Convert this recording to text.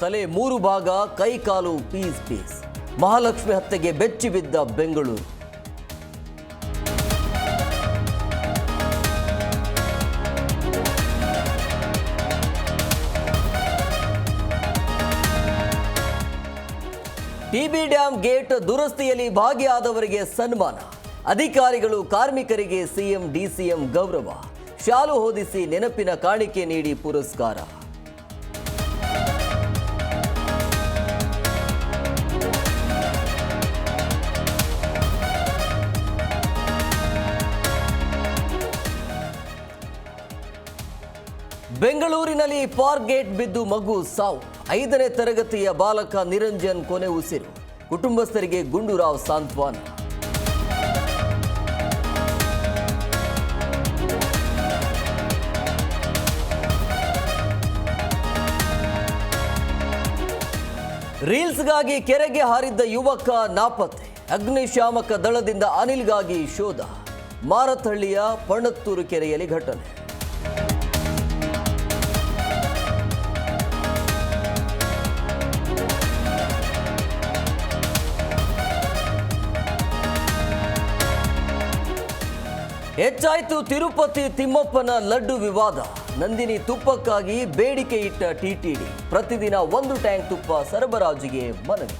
ತಲೆ ಮೂರು ಭಾಗ, ಕೈ ಕಾಲು ಪೀಸ್ ಪೀಸ್ ಮಹಾಲಕ್ಷ್ಮಿ ಹತ್ಯೆಗೆ ಬೆಚ್ಚಿ ಬಿದ್ದ ಬೆಂಗಳೂರು. ಟಿಬಿ ಡ್ಯಾಂ ಗೇಟ್ ದುರಸ್ತಿಯಲ್ಲಿ ಭಾಗಿಯಾದವರಿಗೆ ಸನ್ಮಾನ. ಅಧಿಕಾರಿಗಳು, ಕಾರ್ಮಿಕರಿಗೆ ಸಿಎಂ, ಡಿಸಿಎಂ ಗೌರವ. ಶಾಲು ಹೊದಿಸಿ ನೆನಪಿನ ಕಾಣಿಕೆ ನೀಡಿ ಪುರಸ್ಕಾರ. ಬೆಂಗಳೂರಿನಲ್ಲಿ ಪಾರ್ಕ್ ಗೇಟ್ ಬಿದ್ದು ಮಗು ಸಾವು. ಐದನೇ ತರಗತಿಯ ಬಾಲಕ ನಿರಂಜನ್ ಕೊನೆ ಉಸಿರು. ಕುಟುಂಬಸ್ಥರಿಗೆ ಗುಂಡೂರಾವ್ ಸಾಂತ್ವಾನ. ರೀಲ್ಸ್ಗಾಗಿ ಕೆರೆಗೆ ಹಾರಿದ್ದ ಯುವಕ ನಾಪತ್ತೆ. ಅಗ್ನಿಶಾಮಕ ದಳದಿಂದ ಅನಿಲ್ಗಾಗಿ ಶೋಧ. ಮಾರತಹಳ್ಳಿಯ ಪಣತ್ತೂರು ಕೆರೆಯಲ್ಲಿ ಘಟನೆ. ಹೆಚ್ಚಾಯ್ತು ತಿರುಪತಿ ತಿಮ್ಮಪ್ಪನ ಲಡ್ಡು ವಿವಾದ. ನಂದಿನಿ ತುಪ್ಪಕ್ಕಾಗಿ ಬೇಡಿಕೆ ಇಟ್ಟ ಟಿಟಿಡಿ ಪ್ರತಿದಿನ ಒಂದು ಟ್ಯಾಂಕ್ ತುಪ್ಪ ಸರಬರಾಜಿಗೆ ಮನವಿ.